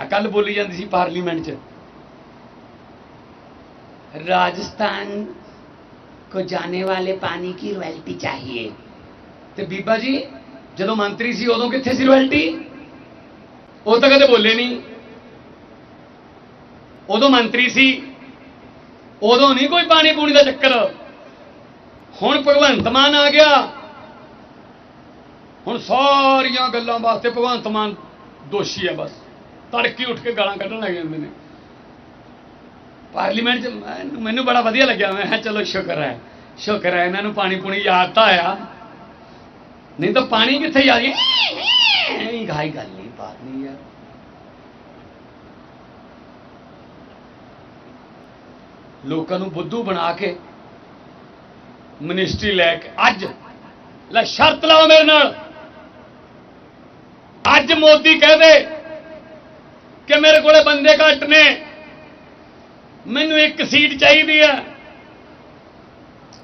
ਆ ਕੱਲ ਬੋਲੀ ਜਾਂਦੀ ਸੀ ਪਾਰਲੀਮੈਂਟ 'ਚ। ਰਾਜਸਥਾਨ ਕੋ ਜਾਣੇ ਵਾਲੇ ਪਾਣੀ की रॉयल्टी ਚਾਹੀਏ? ਤੇ ਬੀਬਾ ਜੀ, ਜਦੋਂ ਮੰਤਰੀ ਸੀ ਉਦੋਂ ਕਿੱਥੇ ਸੀ ਰॉयल्टी ਉਹ ਤਾਂ ਕਦੇ ਬੋਲੇ ਨਹੀਂ। ਉਦੋਂ ਮੰਤਰੀ ਸੀ, ਉਦੋਂ ਨਹੀਂ ਕੋਈ ਪਾਣੀ ਪੂਣੀ ਦਾ ਚੱਕਰ। ਹੁਣ ਭਗਵੰਤ ਮਾਨ ਆ ਗਿਆ। ਹੁਣ ਸਾਰੀਆਂ ਗੱਲਾਂ ਵਾਸਤੇ ਭਗਵੰਤ ਮਾਨ ਦੋਸ਼ੀ ਹੈ ਬਸ। ਤੜਕੀ ਉੱਠ ਕੇ ਗਾਲਾਂ ਕੱਢਣ ਲੱਗ ਜਾਂਦੇ ਨੇ। ਪਾਰਲੀਮੈਂਟ 'ਚ ਮੈਨੂੰ- ਬੜਾ ਵਧੀਆ ਲੱਗਿਆ। ਮੈਂ ਕਿਹਾ ਚਲੋ ਸ਼ੁਕਰ ਹੈ। ਸ਼ੁਕਰ ਹੈ, ਇਹਨਾਂ ਨੂੰ ਪਾਣੀ ਪੂਣੀ ਯਾਦ ਤਾਂ ਆਇਆ। ਨਹੀਂ ਤਾਂ ਪਾਣੀ ਕਿੱਥੇ ਯਾਦ ਇਹ ਗਾਈ ਗੱਲ ਨਹੀਂ, ਬਾਤ ਨਹੀਂ ਯਾਰ। ਲੋਕਾਂ ਨੂੰ ਬੁੱਧੂ ਬਣਾ ਕੇ ਮਿਨਿਸਟਰੀ ਲੈ ਕੇ ਅੱਜ ਲੈ ਸ਼ਰਤ ਲਾਓ ਮੇਰੇ ਨਾਲ। ਅੱਜ ਮੋਦੀ ਕਹਦੇ ਮੇਰੇ ਕੋਲੇ ਬੰਦੇ ਘੱਟ ਨੇ ਮੈਨੂੰ ਇੱਕ सीट चाहिए है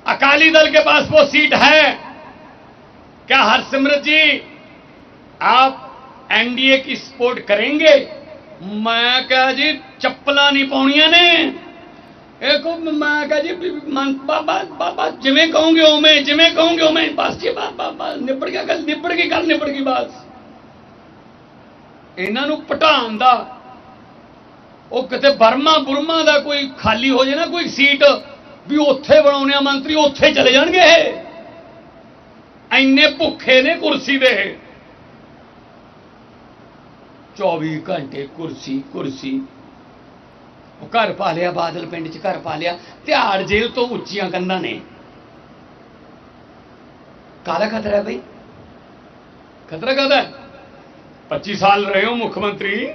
अकाली दल के पास वो सीट है क्या हरसिमरत जी आप एनडीए की सपोर्ट करेंगे मैं कहा जी ਚੱਪਲਾਂ ਨਹੀਂ ਪਾਉਣੀਆਂ ਨੇ ਇਹ ਕੋ ਮੈਂ ਕਹਾ ਜੀ ਵੀ ਮਨ ਬਾਬਾ ਬਾਬਾ ਜਿਵੇਂ ਕਹੋਗੇ ਉਵੇਂ ਜਿਵੇਂ ਕਹੋਗੇ ਉਵੇਂ ਬਸ ਜੀ ਬਾਬਾ ਬਸ ਨਿਬੜ ਗਿਆ ਗੱਲ ਨਿਬੜ ਗਈ ਗੱਲ ਨਿਬੜ ਗਈ ਬਸ ਇਹਨਾਂ ਨੂੰ ਪਟਾਉਣ ਦਾ ਉਹ ਕਿਤੇ ਬਰਮਾ ਬੁਰਮਾ ਦਾ ਕੋਈ ਖਾਲੀ ਹੋ ਜੇ ਨਾ ਕੋਈ ਸੀਟ, ਵੀ ਉੱਥੇ ਬਣਾਉਣੇ ਆ ਮੰਤਰੀ ਉੱਥੇ ਚਲੇ ਜਾਣਗੇ ਇਹ। ਐਨੇ ਭੁੱਖੇ ਨੇ ਕੁਰਸੀ ਦੇ। ਇਹ। 24 ਘੰਟੇ ਕੁਰਸੀ ਕੁਰਸੀ। ਉਹ ਘਰ ਪਾ ਲਿਆ, ਬਾਦਲ ਪਿੰਡ 'ਚ ਘਰ ਪਾ ਲਿਆ। ਤਿਹਾੜ ਜੇਲ੍ਹ ਤੋਂ ਉੱਚੀਆਂ ਕੰਧਾਂ ਨੇ। ਕਾਲਾ ਖਤਰਾ ਹੈ ਬਈ? ਖਤਰਾ ਕਾਹਦਾ ਹੈ? 25 ਸਾਲ ਰਹੇ ਹੋ ਮੁੱਖ ਮੰਤਰੀ।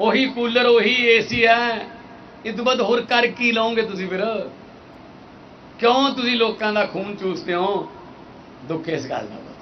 ਉਹੀ ਕੂਲਰ, ਉਹੀ ਏਸੀ ਹੈ। ਇਹ ਤੋਂ ਬਾਅਦ ਹੋਰ ਕਰ ਕੀ ਲਓਗੇ ਤੁਸੀਂ ਫਿਰ? ਕਿਉਂ ਤੁਸੀਂ ਲੋਕਾਂ ਦਾ ਖੂਨ ਚੂਸਦੇ ਹੋ? ਦੁੱਖ ਇਸ ਗੱਲ ਦਾ।